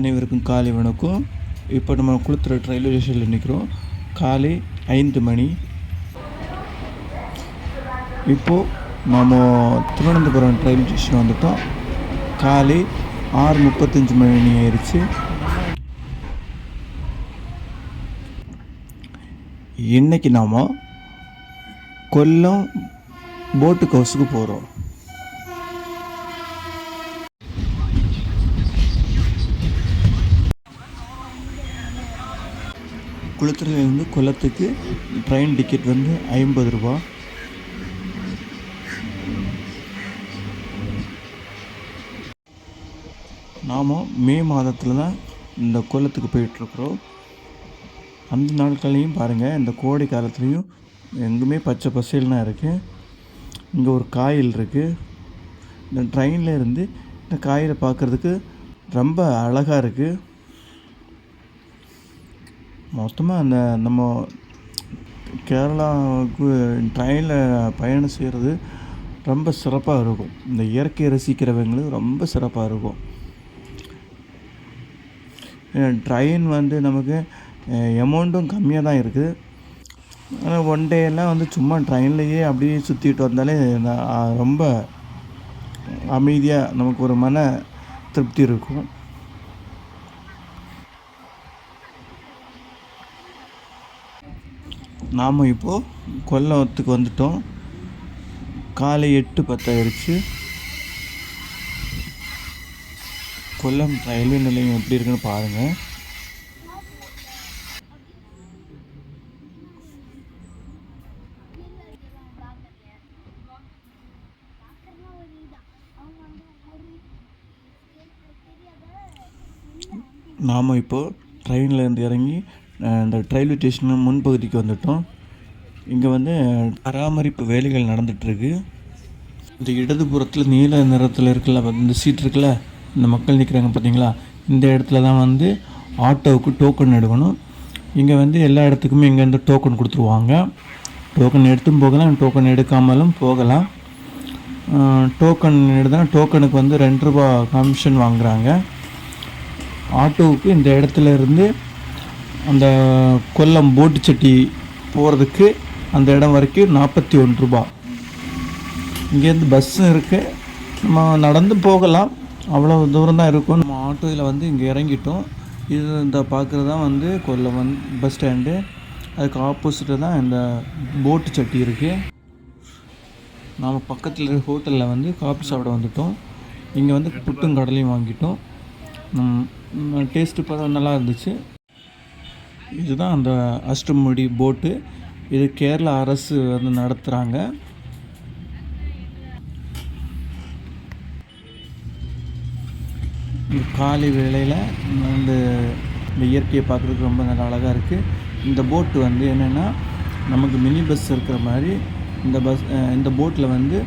அனைவருக்கும் காலை வணக்கம். இப்போ நம்ம குளத்துற ரயில்வே ஸ்டேஷனில் நிற்கிறோம் காலை ஐந்து மணி. இப்போது நம்ம திருவனந்தபுரம் ரயில்வே ஸ்டேஷன் வந்துட்டோம். காலை ஆறு முப்பத்தஞ்சு மணி ஆயிடுச்சு இன்றைக்கி நாம் கொல்லம் போட்டு ஹவுஸுக்கு போகிறோம் குளத்துறையிலேருந்து கொல்லத்துக்கு ட்ரெயின் டிக்கெட் வந்து ஐம்பது ரூபா. நாம் மே மாதத்தில் தான் இந்த குளத்துக்கு போயிட்டுருக்குறோம். அந்த நாட்கள்லையும் பாருங்கள் இந்த கோடை காலத்துலேயும் எங்குமே பச்சை பசேல்னா இருக்குது இங்கே ஒரு காயில் இருக்குது இந்த ட்ரெயினில் இருந்து இந்த காயிலை பார்க்குறதுக்கு ரொம்ப அழகாக இருக்குது மொத்தமாக அந்த நம்ம கேரளாவுக்கு ட்ரெயினில் பயணம் செய்கிறது ரொம்ப சிறப்பாக இருக்கும். இந்த இயற்கையை ரசிக்கிறவங்களுக்கு ரொம்ப சிறப்பாக இருக்கும். ட்ரெயின் வந்து நமக்கு எமௌண்ட்டும் கம்மியாக தான் இருக்குது ஆனால் ஒன் டே எல்லாம் வந்து சும்மா ட்ரெயின்லேயே அப்படியே சுற்றிட்டு வந்தாலே ரொம்ப அமைதியாக நமக்கு ஒரு மன திருப்தி இருக்கும். நாம் இப்போது கொல்லத்துக்கு வந்துட்டோம். காலை எட்டு பத்தாயிருச்சு கொல்லம் ரயில்வே நிலையம் எப்படி இருக்குன்னு பாருங்கள் நாம் இப்போது ட்ரெயினில் இருந்து இறங்கி இந்த ரயில்வே ஸ்டேஷன் முன்பகுதிக்கு வந்துட்டோம். இங்கே வந்து பராமரிப்பு வேலைகள் நடந்துகிட்ருக்கு இந்த இடதுபுறத்தில் நீல நிறத்தில் இருக்குல்ல இந்த சீட் இருக்குல்ல இந்த மக்கள் நிற்கிறாங்க பார்த்தீங்களா இந்த இடத்துல தான் வந்து ஆட்டோவுக்கு டோக்கன் எடுக்கணும். இங்கே வந்து எல்லா இடத்துக்குமே இங்கேருந்து டோக்கன் கொடுத்துருவாங்க. டோக்கன் எடுத்தும் போகலாம் டோக்கன் எடுக்காமலும் போகலாம். டோக்கன் எடுத்தால் டோக்கனுக்கு வந்து ரெண்டு ரூபா கமிஷன் வாங்குறாங்க. ஆட்டோவுக்கு இந்த இடத்துல இருந்து அந்த கொல்லம் போட்டு சட்டி போகிறதுக்கு அந்த இடம் வரைக்கும் நாற்பத்தி ஒன்று ரூபா இங்கேருந்து பஸ்ஸும் இருக்குது நம்ம நடந்து போகலாம். அவ்வளோ தூரம் தான் இருக்கும். நம்ம ஆட்டோவில் வந்து இங்கே இறங்கிட்டோம். இது இந்த பார்க்குறது தான் வந்து கொல்லம் வந்து பஸ் ஸ்டாண்டு அதுக்கு ஆப்போசிட்டில் தான் இந்த போட்டு சட்டி இருக்குது நாம் பக்கத்தில் இருக்க ஹோட்டலில் வந்து காஃபி சாப்பிட வந்துட்டோம். இங்கே வந்து புட்டும் கடலையும் வாங்கிட்டோம் டேஸ்ட்டு பார்த்தா நல்லா இருந்துச்சு. இதுதான் அந்த அஷ்டமுடி போட்டு இது கேரளா அரசு வந்து நடத்துகிறாங்க காலை வேளையில் வந்து இந்த இயற்கையை பார்க்குறதுக்கு ரொம்ப நல்லா அழகாக இருக்குது இந்த போட்டு வந்து என்னென்னா நமக்கு மினி பஸ் இருக்கிற மாதிரி இந்த பஸ் இந்த போட்டில் வந்து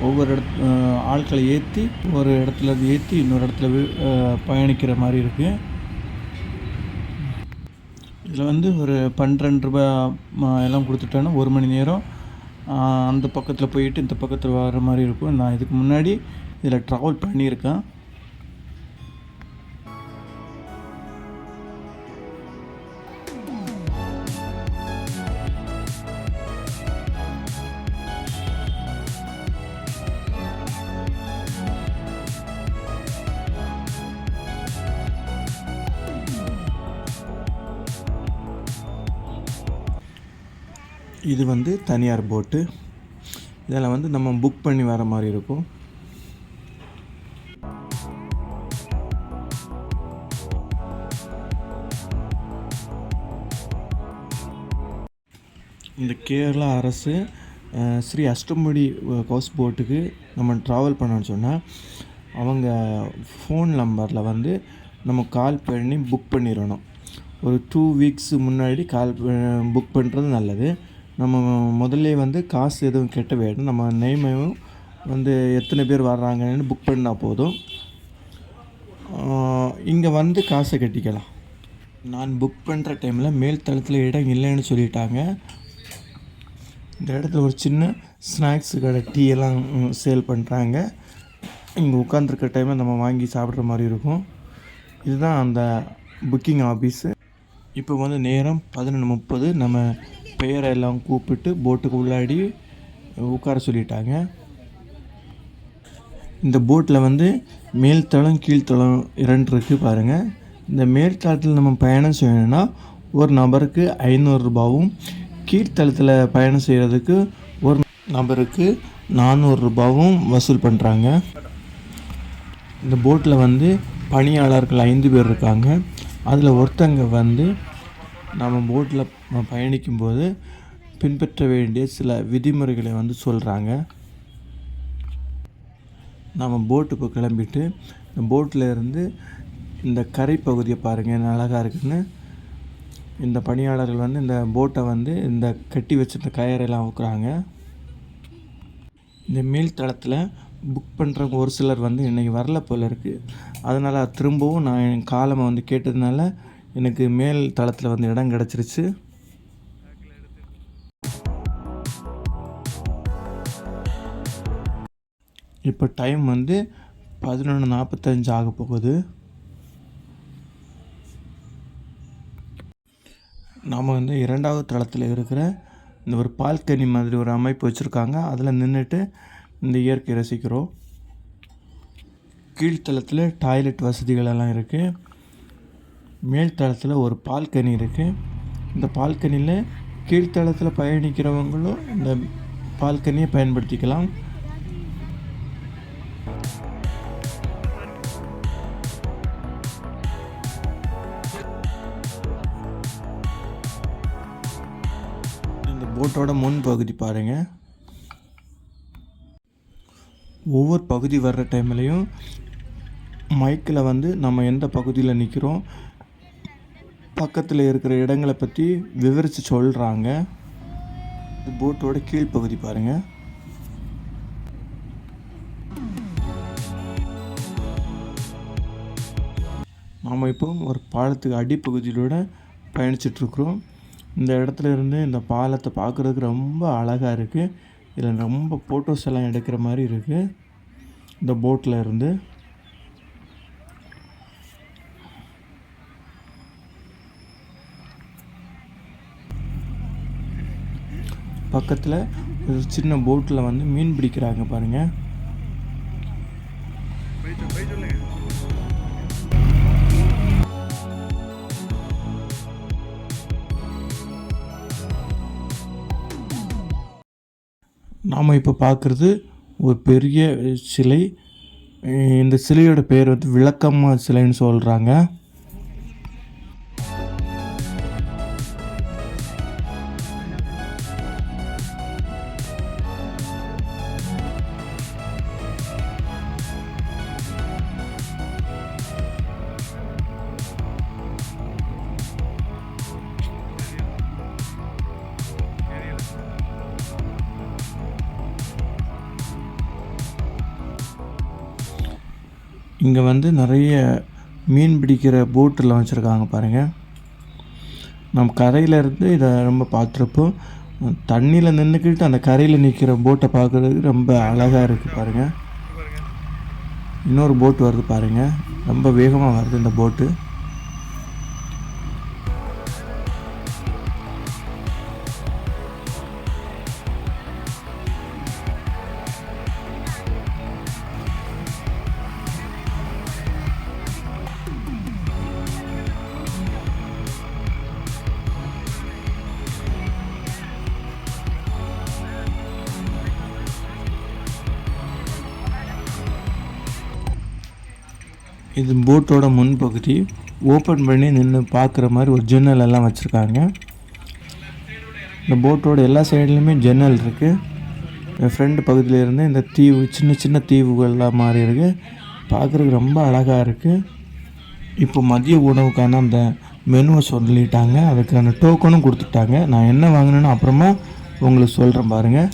ஒவ்வொரு இடத்து ஆட்களை ஏற்றி ஒரு இடத்துல ஏற்றி இன்னொரு இடத்துல வி- பயணிக்கிற மாதிரி இருக்குது இதில் வந்து ஒரு பன்னிரெண்டு ரூபாய் எல்லாம் கொடுத்துட்டோன்னா ஒரு மணி நேரம் அந்த பக்கத்தில் போயிட்டு இந்த பக்கத்தில் வர மாதிரி இருக்கும். நான் இதுக்கு முன்னாடி இதில் ட்ராவல் பண்ணியிருக்கேன். இது வந்து தனியார் போட்டு இதில் வந்து நம்ம புக் பண்ணி வர மாதிரி இருக்கும். இந்த கேரளா அரசு ஸ்ரீ அஷ்டமுடி ஹவுஸ் போட்டுக்கு நம்ம ட்ராவல் பண்ணோன்னு சொன்னால் அவங்க ஃபோன் நம்பரில் வந்து நம்ம கால் பண்ணி புக் பண்ணிடணும். ஒரு டூ வீக்ஸ் முன்னாடி கால் புக் பண்ணுறது நல்லது. நம்ம முதல்ல வந்து காசு எதுவும் கெட்ட வேணும் நம்ம நேமையும் வந்து எத்தனை பேர் வர்றாங்கன்னு புக் பண்ணால் போதும். இங்கே வந்து காசை கட்டிக்கலாம். நான் புக் பண்ணுற டைமில் மேல் தளத்தில் இடம் இல்லைன்னு சொல்லிட்டாங்க. இந்த இடத்துல ஒரு சின்ன ஸ்நாக்ஸு கடை டீ எல்லாம் சேல் பண்ணுறாங்க இங்கே உட்காந்துருக்க டைமில் நம்ம வாங்கி சாப்பிட்ற மாதிரி இருக்கும். இதுதான் அந்த புக்கிங் ஆஃபீஸு இப்போ வந்து நேரம் பதினொன்று முப்பது. நம்ம பெயரை எல்லாம் கூப்பிட்டு போட்டுக்கு உள்ளாடி உட்கார சொல்லிட்டாங்க. இந்த போட்டில் வந்து மேல்தளம் கீழ்த்தளம் இரண்டு இருக்குது பாருங்கள் இந்த மேல்தளத்தில் நம்ம பயணம் செய்யணும்னா ஒரு நபருக்கு ஐநூறுரூபாவும் கீழ்த்தளத்தில் பயணம் செய்கிறதுக்கு ஒரு நபருக்கு நானூறுரூபாவும் வசூல் பண்ணுறாங்க இந்த போட்டில் வந்து பணியாளர்கள் ஐந்து பேர் இருக்காங்க. அதில் ஒருத்தங்க வந்து நம்ம போட்டில் பயணிக்கும்போது பின்பற்ற வேண்டிய சில விதிமுறைகளை வந்து சொல்கிறாங்க நம்ம போட்டு இப்போ கிளம்பிட்டு இந்த போட்டில் இருந்து இந்த கரை பகுதியை பாருங்கள் என்ன அழகாக இருக்குன்னு. இந்த பணியாளர்கள் வந்து இந்த போட்டை வந்து இந்த கட்டி வச்சிருந்த கயரெல்லாம் ஊக்குறாங்க. இந்த மேல்தளத்தில் புக் பண்ணுறவங்க ஒரு சிலர் வந்து இன்றைக்கி வரல போல் இருக்குது அதனால் திரும்பவும் நான் என் காலமை வந்து கேட்டதுனால எனக்கு மேல் தளத்தில் வந்து இடம் கிடச்சிருச்சு. இப்போ டைம் வந்து பதினொன்று நாற்பத்தஞ்சு ஆக போகுது. நாம் வந்து இரண்டாவது தளத்தில் இருக்கிற இந்த ஒரு பால்கனி மாதிரி ஒரு அமைப்பு வச்சுருக்காங்க. அதில் நின்றுட்டு இந்த இயற்கை ரசிக்கிறோம். கீழ்த்தளத்தில் டாய்லெட் வசதிகள் எல்லாம் இருக்குது மேல் தளத்தில் ஒரு பால்கனி இருக்குது இந்த பால்கனியில் கீழ்த்தளத்தில் பயணிக்கிறவங்களும் இந்த பால்கனியை பயன்படுத்திக்கலாம். இந்த போட்டோட முன் பகுதி பாருங்கள் ஒவ்வொரு பகுதி வர்ற டைம்லையும் மைக்கில் வந்து நம்ம எந்த பகுதியில் நிற்கிறோம் பக்கத்தில் இருக்கிற இடங்களை பற்றி விவரித்து சொல்கிறாங்க போட்டோட கீழ்ப்பகுதி பாருங்கள் நாம் இப்போ ஒரு பாலத்துக்கு அடிப்பகுதியிலூட பயணிச்சிட்ருக்குறோம் இந்த இடத்துல இருந்து இந்த பாலத்தை பார்க்குறதுக்கு ரொம்ப அழகாக இருக்குது இதில் ரொம்ப ஃபோட்டோஸ் எல்லாம் எடுக்கிற மாதிரி இருக்குது இந்த போட்டில் இருந்து. பக்கத்தில் ஒரு சின்ன போட்டில் வந்து மீன் பிடிக்கிறாங்க பாருங்கள் நாம் இப்போ பார்க்குறது ஒரு பெரிய சிலை. இந்த சிலையோட பேர் வந்து விளக்கம்மா சிலைன்னு சொல்கிறாங்க இங்கே வந்து நிறைய மீன் பிடிக்கிற போட்டெல்லாம் வச்சுருக்காங்க பாருங்கள் நம்ம கரையில் இருந்து இதை ரொம்ப பார்த்துருப்போம் தண்ணியில் நின்றுக்கிட்டு அந்த கரையில் நிற்கிற போட்டை பார்க்குறதுக்கு ரொம்ப அழகாக இருக்குது பாருங்கள் இன்னொரு போட் வருது பாருங்கள் ரொம்ப வேகமாக வருது இந்த போட்டு. இது போட்டோட முன்பகுதி. ஓப்பன் பண்ணி நின்று பார்க்குற மாதிரி ஒரு ஜன்னல் எல்லாம் வச்சுருக்காங்க. இந்த போட்டோட எல்லா சைட்லேயுமே ஜன்னல் இருக்குது என் ஃப்ரெண்டு பகுதியிலேருந்து இந்த தீவு சின்ன சின்ன தீவுகள்லாம் மாறி இருக்குது பார்க்குறதுக்கு ரொம்ப அழகாக இருக்குது இப்போ மதிய உணவுக்கான அந்த மெனுவை சொல்லிட்டாங்க. அதுக்கான டோக்கனும் கொடுத்துட்டாங்க. நான் என்ன வாங்கினேன்னு அப்புறமா உங்களுக்கு சொல்கிறேன் பாருங்கள்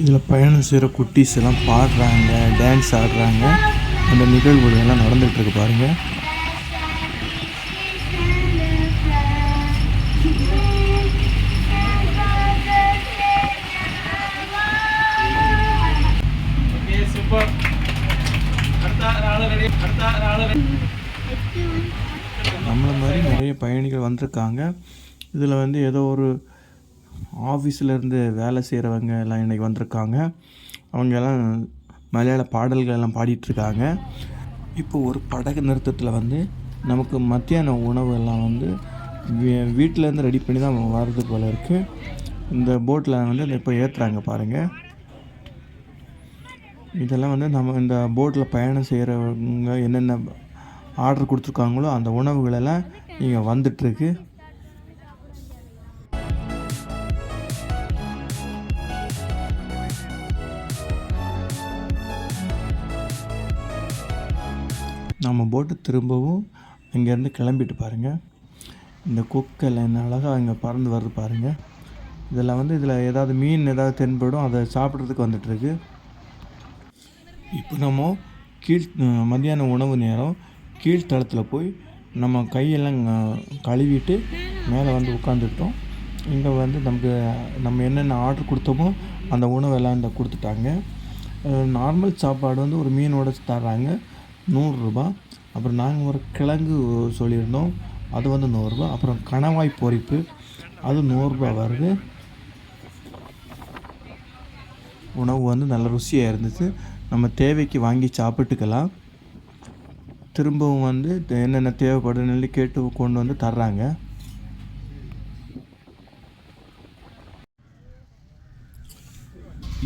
இதில் பயணம் செய்கிற குட்டீஸ் எல்லாம் பாடுறாங்க டான்ஸ் ஆடுறாங்க. அந்த நிகழ்வுகள் எல்லாம் நடந்துகிட்ருக்கு பாருங்கள் நம்மளை மாதிரி நிறைய பயணிகள் வந்திருக்காங்க. இதில் வந்து ஏதோ ஒரு ஆஃபீஸில் இருந்து வேலை செய்கிறவங்க எல்லாம் இன்றைக்கி வந்திருக்காங்க. அவங்க எல்லாம் மலையாள பாடல்கள் எல்லாம் பாடிட்டுருக்காங்க. இப்போ ஒரு படகு நிறுத்தத்தில் வந்து நமக்கு மத்தியான உணவு எல்லாம் வந்து வீட்டிலேருந்து ரெடி பண்ணி தான் வர்றது போல் இருக்குது இந்த போட்டில் வந்து இப்போ ஏற்றுறாங்க பாருங்கள் இதெல்லாம் வந்து நம்ம இந்த போட்டில் பயணம் செய்கிறவங்க என்னென்ன ஆர்டர் கொடுத்துருக்காங்களோ அந்த உணவுகளெல்லாம் இங்கே வந்துட்டுருக்கு. நம்ம போட்டு திரும்பவும் இங்கேருந்து கிளம்பிட்டு பாருங்கள் இந்த கொக்கெல்லாம் என்ன அழகாக இங்கே பறந்து வருது பாருங்கள் இதில் வந்து இதில் ஏதாவது மீன் ஏதாவது தென்படும் அதை சாப்பிட்றதுக்கு வந்துட்டுருக்கு இப்போ நம்ம கீழ் மத்தியான உணவு நேரம் கீழ்த்தளத்தில் போய் நம்ம கையெல்லாம் கழுவிட்டு மேலே வந்து உட்காந்துட்டோம் இங்கே வந்து நமக்கு நம்ம என்னென்ன ஆர்டர் கொடுத்தோமோ அந்த உணவெல்லாம் இந்த கொடுத்துட்டாங்க. நார்மல் சாப்பாடு வந்து ஒரு மீனோட தர்றாங்க. நூறுரூபா அப்புறம் நாங்கள் ஒரு கிழங்கு சொல்லியிருந்தோம் அது வந்து நூறுரூபா அப்புறம் கணவாய் பொறிப்பு அது நூறுரூபா வருது. உணவு வந்து நல்ல ருசியாக இருந்துச்சு. நம்ம தேவைக்கு வாங்கி சாப்பிட்டுக்கலாம். திரும்பவும் வந்து என்னென்ன தேவைப்படுதுன்னு கேட்டு கொண்டு வந்து தர்றாங்க.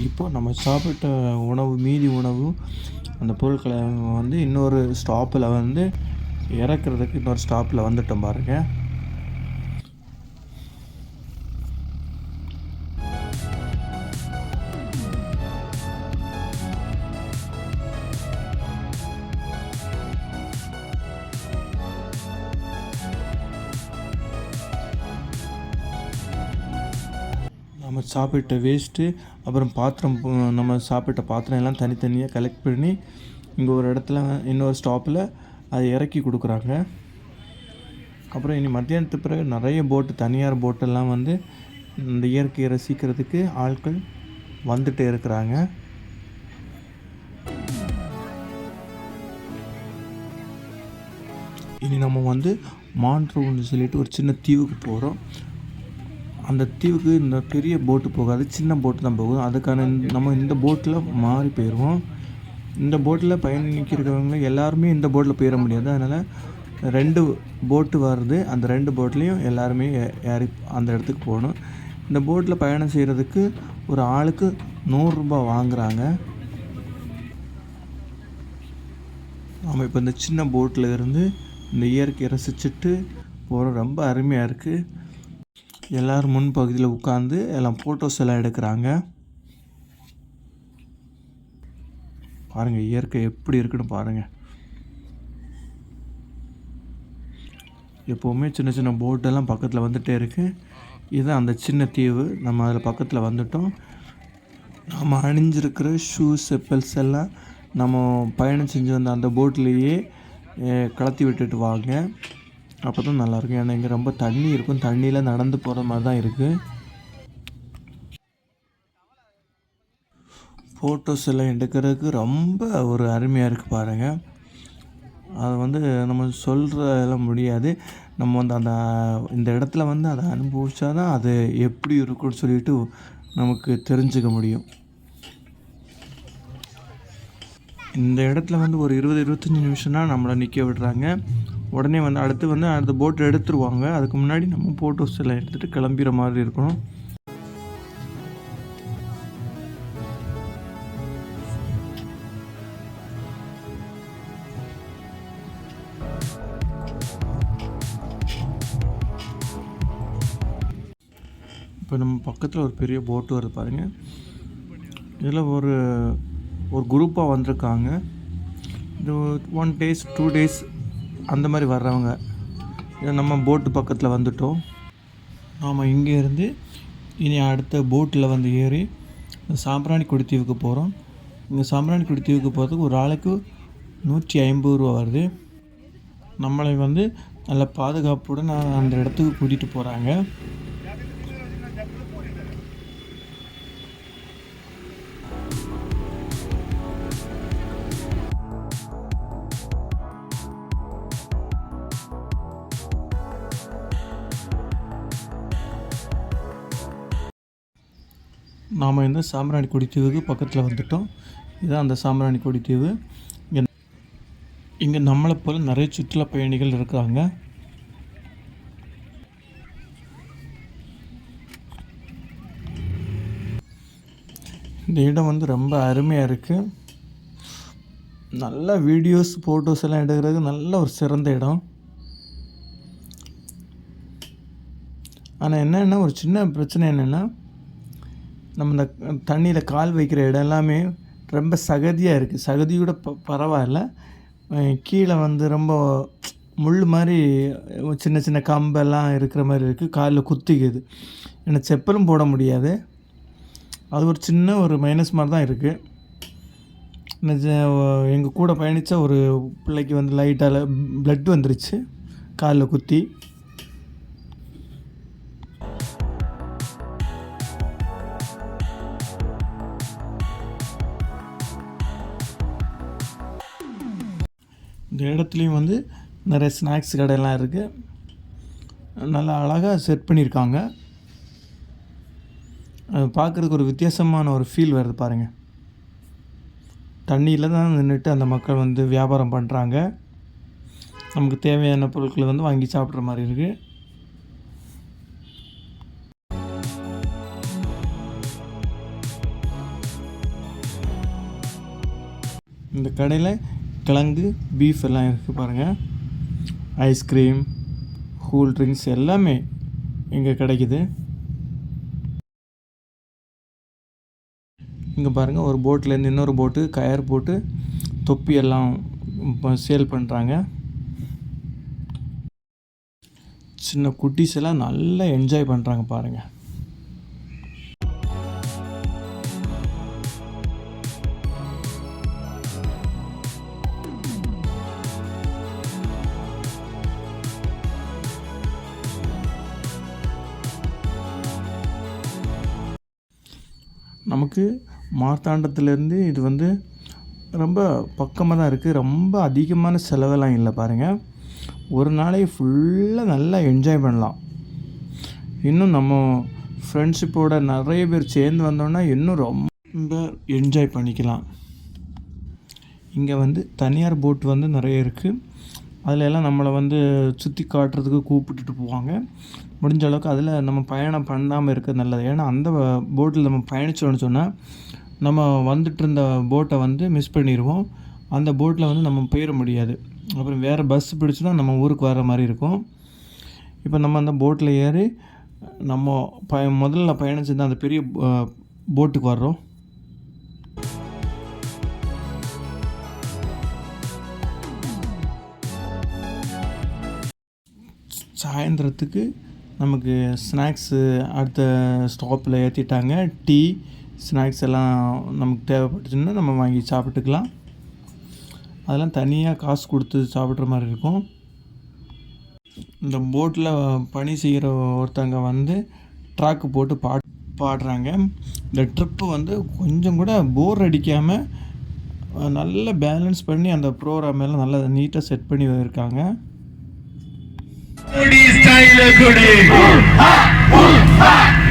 இப்போ நம்ம சாப்பிட்ட உணவு மீதி உணவு அந்த பொருட்களை வந்து இன்னொரு ஸ்டாப்பில் வந்து இறக்குறதுக்கு இன்னொரு ஸ்டாப்பில் வந்துட்டோம் பாருங்கள் சாப்பிட்ட வேஸ்ட்டு அப்புறம் பாத்திரம் நம்ம சாப்பிட்ட பாத்திரம் எல்லாம் தனித்தனியாக கலெக்ட் பண்ணி இங்கே ஒரு இடத்துல இன்னொரு ஸ்டாப்பில் அதை இறக்கி கொடுக்குறாங்க. அப்புறம் இனி மத்தியானத்துக்கு பிறகு நிறைய போட்டு தனியார் போட்டெல்லாம் வந்து இந்த இயற்கையை ரசிக்கிறதுக்கு ஆட்கள் வந்துட்டு இருக்கிறாங்க. இனி நம்ம வந்து மான்ட்ரூன்னு சொல்லிட்டு ஒரு சின்ன தீவுக்கு போகிறோம் அந்த தீவுக்கு இந்த பெரிய போட்டு போகாது சின்ன போட்டு தான் போகும். அதுக்கான இந்த- நம்ம இந்த போட்டில் மாறி போயிடுவோம் இந்த போட்டில் பயணிக்கிறவங்க எல்லாருமே இந்த போட்டில் போயிட முடியாது. அதனால் ரெண்டு போட்டு வருது. அந்த ரெண்டு போட்லேயும் எல்லாருமே ஏறி அந்த இடத்துக்கு போகணும். இந்த போட்டில் பயணம் செய்கிறதுக்கு ஒரு ஆளுக்கு நூறுரூபா வாங்குகிறாங்க நம்ம இப்போ இந்த சின்ன போட்டில் இருந்து இந்த இயற்கையை ரசிச்சுட்டு போகிறோம் ரொம்ப அருமையாக இருக்குது எல்லோரும் முன்பகுதியில் உட்காந்து எல்லாம் ஃபோட்டோஸ் எல்லாம் எடுக்கிறாங்க. பாருங்கள் இயற்கை எப்படி இருக்குன்னு பாருங்கள் எப்போவுமே சின்ன சின்ன போட்டெல்லாம் பக்கத்தில் வந்துகிட்டே இருக்குது இதுதான் அந்த சின்ன தீவு. நம்ம அதில் பக்கத்தில் வந்துட்டோம். நம்ம அணிஞ்சிருக்கிற ஷூ செப்பல்ஸ் எல்லாம் நம்ம பயணம் செஞ்சு வந்த அந்த போட்லேயே கலத்தி விட்டுட்டு வாங்க. அப்போ தான் நல்லாயிருக்கும் ஏன்னா இங்கே ரொம்ப தண்ணி இருக்கும். தண்ணியில் நடந்து போகிற மாதிரி தான் இருக்குது ஃபோட்டோஸ் எல்லாம் எடுக்கிறதுக்கு ரொம்ப ஒரு அருமையாக இருக்குது பாருங்கள் அது வந்து நம்ம சொல்கிற எல்லாம் முடியாது. நம்ம வந்து அந்த இந்த இடத்துல வந்து அதை அனுபவிச்சா தான் அது எப்படி இருக்கும்னு சொல்லிட்டு நமக்கு தெரிஞ்சுக்க முடியும். இந்த இடத்துல வந்து ஒரு இருபது இருபத்தஞ்சி நிமிஷம்னா நம்மளை நிற்க விடுறாங்க. உடனே வந்து அடுத்து வந்து அந்த போட்டு எடுத்துருவாங்க. அதுக்கு முன்னாடி நம்ம ஃபோட்டோஸ் எல்லாம் எடுத்துகிட்டு கிளம்பிற மாதிரி இருக்கணும். இப்போ நம்ம பக்கத்தில் ஒரு பெரிய போட்டு வருது பாருங்கள் இதில் ஒரு ஒரு குரூப்பாக வந்திருக்காங்க. இது ஒன் டேஸ் டூ டேஸ் அந்த மாதிரி வர்றவங்க. நம்ம போட்டு பக்கத்தில் வந்துட்டோம். நாம் இங்கேருந்து இனி அடுத்த போட்டில் வந்து ஏறி சாம்பிராணி தீவுக்கு போகிறோம் இங்கே சாம்பிராணி தீவுக்கு போகிறதுக்கு ஒரு ஆளுக்கு நூற்றி ஐம்பது ரூபா வருது. நம்மளை வந்து நல்ல பாதுகாப்புடன் அந்த இடத்துக்கு கூட்டிகிட்டு போகிறாங்க நாம் இந்த சாம்பிராணி தீவுக்கு பக்கத்தில் வந்துட்டோம். இதுதான் அந்த சாம்பிராணி தீவு இங்கே இங்கே நம்மளை போல் நிறைய சுற்றுலா பயணிகள் இருக்கிறாங்க இந்த இடம் வந்து ரொம்ப அருமையாக இருக்குது நல்ல வீடியோஸ் ஃபோட்டோஸ் எல்லாம் எடுக்கிறதுக்கு நல்ல ஒரு சிறந்த இடம். ஆனால் என்னென்னா ஒரு சின்ன பிரச்சனை என்னென்னா நம்ம இந்த தண்ணியில் கால் வைக்கிற இடம் எல்லாமே ரொம்ப சகதியாக இருக்குது சகதியோட ப பரவாயில்ல. கீழே வந்து ரொம்ப முள் மாதிரி சின்ன சின்ன கம்பெல்லாம் இருக்கிற மாதிரி இருக்குது காலில் குத்திக்குது. ஏன்னா செப்பலும் போட முடியாது. அது ஒரு சின்ன ஒரு மைனஸ் மாதிரி தான் இருக்குது எங்கள் கூட பயணித்த ஒரு பிள்ளைக்கு வந்து லைட்டாக ப்ளட் வந்துருச்சு. காலில் குத்தி. இந்த இடத்துலையும் வந்து நிறைய ஸ்நாக்ஸ் கடையெல்லாம் இருக்குது நல்லா அழகாக செட் பண்ணியிருக்காங்க பார்க்குறதுக்கு ஒரு வித்தியாசமான ஒரு ஃபீல் வருது பாருங்கள் தண்ணியில் தான் நின்றுட்டு அந்த மக்கள் வந்து வியாபாரம் பண்ணுறாங்க நமக்கு தேவையான பொருட்களை வந்து வாங்கி சாப்பிட்ற மாதிரி இருக்குது இந்த கடையில் கிழங்கு பீஃப் எல்லாம் இருக்குது பாருங்கள் ஐஸ்கிரீம் கூல் ட்ரிங்க்ஸ் எல்லாமே இங்கே கிடைக்குது. இங்கே பாருங்கள் ஒரு போட்லேருந்து இன்னொரு போட்டு கயர் போட்டு தொப்பி எல்லாம் சேல் பண்ணுறாங்க சின்ன குட்டீஸ் எல்லாம் நல்லா என்ஜாய் பண்ணுறாங்க பாருங்கள் நமக்கு மார்த்தாண்டத்துலேருந்து இது வந்து ரொம்ப பக்கமாக தான் இருக்குது ரொம்ப அதிகமான செலவெல்லாம் இல்லை பாருங்கள் ஒரு நாளைக்கு ஃபுல்லாக நல்லா என்ஜாய் பண்ணலாம். இன்னும் நம்ம ஃப்ரெண்ட்ஷிப்போட நிறைய பேர் சேர்ந்து வந்தோன்னா இன்னும் ரொம்ப என்ஜாய் பண்ணிக்கலாம். இங்கே வந்து தனியார் போட் வந்து நிறைய இருக்குது அதில் எல்லாம் நம்மளை வந்து சுற்றி காட்டுறதுக்கு கூப்பிட்டுட்டு போவாங்க. முடிஞ்ச அளவுக்கு அதில் நம்ம பயணம் பண்ணாமல் இருக்கிறது நல்லது. ஏன்னா அந்த போட்டில் நம்ம பயணிச்சோன்னு சொன்னால் நம்ம வந்துட்டு இருந்த போட்டை வந்து மிஸ் பண்ணிடுவோம் அந்த போட்டில் வந்து நம்ம போயிட முடியாது. அப்புறம் வேறு பஸ் பிடிச்சி தான் நம்ம ஊருக்கு வர மாதிரி இருக்கும். இப்போ நம்ம அந்த போட்டில் ஏறி நம்ம ப முதல்ல பயணிச்சிருந்த அந்த பெரிய போட்டுக்கு வர்றோம். சாயந்தரத்துக்கு நமக்கு ஸ்நாக்ஸு அடுத்த ஸ்டாப்பில் ஏற்றிட்டாங்க டீ ஸ்நாக்ஸ் எல்லாம் நமக்கு தேவைப்பட்டுச்சுன்னா நம்ம வாங்கி சாப்பிட்டுக்கலாம். அதெல்லாம் தனியாக காசு கொடுத்து சாப்பிட்ற மாதிரி இருக்கும். இந்த போட்டில் பணி செய்கிற ஒருத்தங்க வந்து ட்ராக்கு போட்டு பாட் பாடுறாங்க. இந்த ட்ரிப்பு வந்து கொஞ்சம் கூட போர் அடிக்காமல் நல்ல பேலன்ஸ் பண்ணி அந்த ப்ரோக்ராம் எல்லாம் நல்லா நீட்டாக செட் பண்ணி இருக்காங்க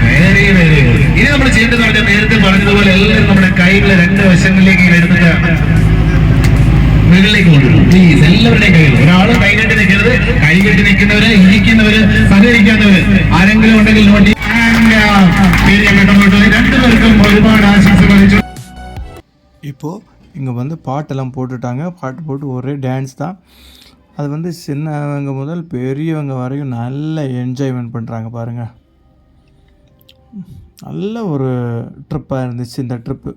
വെരി വെരി ഗുഡ് ഇനി നമ്മൾ ചെയ്യേണ്ടത് പറഞ്ഞാൽ നേരത്തെ പറഞ്ഞതുപോലെ എല്ലാവരും നമ്മുടെ കൈകളെ രണ്ട് വശങ്ങളിലേക്ക് ഇങ്ങനെ എടുത്തിട്ട് മുകളിലേക്ക് കൊണ്ടുവരും പ്ലീസ് എല്ലാവരുടെയും കയ്യിൽ ഒരാളും കൈ കെട്ടി നിൽക്കരുത് കൈ കെട്ടി നിൽക്കുന്നവര് ഇരിക്കുന്നവര് സഹകരിക്കാത്തവര് ആരെങ്കിലും ഉണ്ടെങ്കിൽ നോട്ടി പെരിയ കേട്ടോ രണ്ടുപേർക്കും ഒരുപാട് ആശംസകൾ இப்போது இங்கே வந்து பாட்டெல்லாம் போட்டுட்டாங்க பாட்டு போட்டு ஒரே டான்ஸ் தான் அது வந்து சின்னவங்க முதல் பெரியவங்க வரையும் நல்ல என்ஜாய்மெண்ட் பண்ணுறாங்க பாருங்கள் நல்ல ஒரு ட்ரிப்பாக இருந்துச்சு இந்த ட்ரிப்பு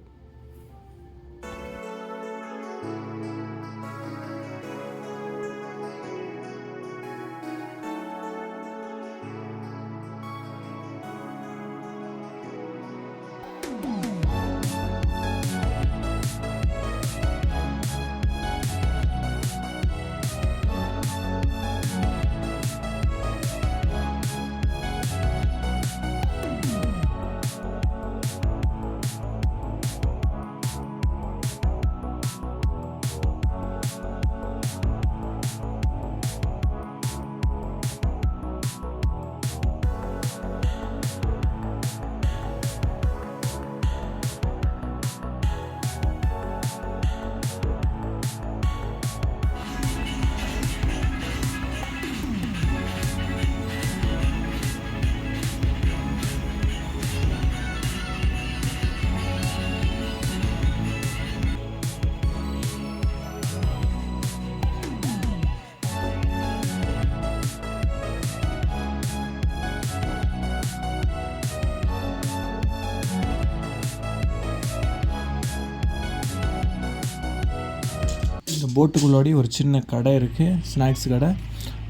போட்டுக்குள்ளோடய ஒரு சின்ன கடை இருக்குது ஸ்நாக்ஸ் கடை.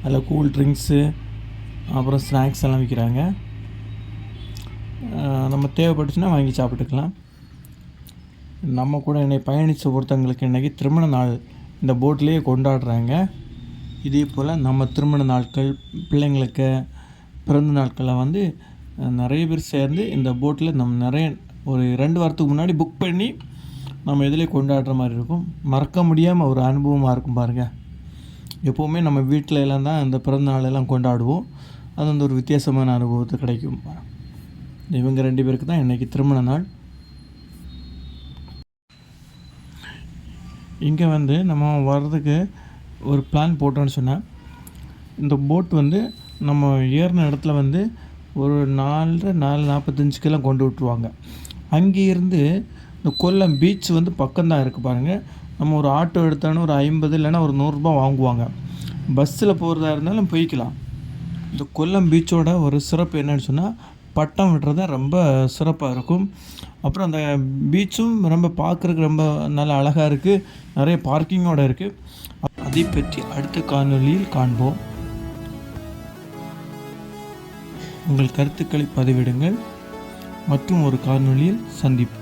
அதில் கூல் ட்ரிங்க்ஸு அப்புறம் ஸ்நாக்ஸ் எல்லாம் விற்கிறாங்க நம்ம தேவைப்பட்டுச்சுன்னா வாங்கி சாப்பிட்டுக்கலாம். நம்ம கூட என்னை பயணித்த ஒருத்தங்களுக்கு இன்றைக்கி திருமண நாள். இந்த போட்லேயே கொண்டாடுறாங்க. இதே போல் நம்ம திருமண நாட்கள் பிள்ளைங்களுக்கு பிறந்த நாட்களை வந்து நிறைய பேர் சேர்ந்து இந்த போட்டில் நம்ம நிறைய ஒரு ரெண்டு வாரத்துக்கு முன்னாடி புக் பண்ணி நம்ம இதிலே கொண்டாடுற மாதிரி இருக்கும். மறக்க முடியாமல் ஒரு அனுபவமாக இருக்கும் பாருங்கள் எப்போவுமே நம்ம வீட்டில் எல்லாம் தான் இந்த பிறந்தநாளெல்லாம் எல்லாம் கொண்டாடுவோம். அது வந்து ஒரு வித்தியாசமான அனுபவத்தை கிடைக்கும். இவங்க ரெண்டு பேருக்கு தான் இன்றைக்கி திருமண நாள். இங்கே வந்து நம்ம வர்றதுக்கு ஒரு பிளான் போட்டோன்னு சொன்னால் இந்த போட் வந்து நம்ம ஏறின இடத்துல வந்து ஒரு நாலு நாலு நாற்பத்தஞ்சுக்கெல்லாம் கொண்டு விட்ருவாங்க அங்கேருந்து இந்த கொல்லம் பீச் வந்து பக்கம்தான் இருக்குது பாருங்கள் நம்ம ஒரு ஆட்டோ எடுத்தாலும் ஒரு ஐம்பது இல்லைன்னா ஒரு நூறுரூபா வாங்குவாங்க. பஸ்ஸில் போகிறதா இருந்தாலும் போய்க்கலாம். இந்த கொல்லம் பீச்சோட ஒரு சிறப்பு என்னன்னு சொன்னால் பட்டம் விடுறது ரொம்ப சிறப்பாக இருக்கும். அப்புறம் அந்த பீச்சும் ரொம்ப பார்க்குறதுக்கு ரொம்ப நல்ல அழகாக இருக்குது நிறைய பார்க்கிங்கோடு இருக்குது அதை பற்றி அடுத்த காணொலியில் காண்போம். உங்கள் கருத்துக்களை பதிவிடுங்கள். மற்றும் ஒரு காணொலியில் சந்திப்போம்.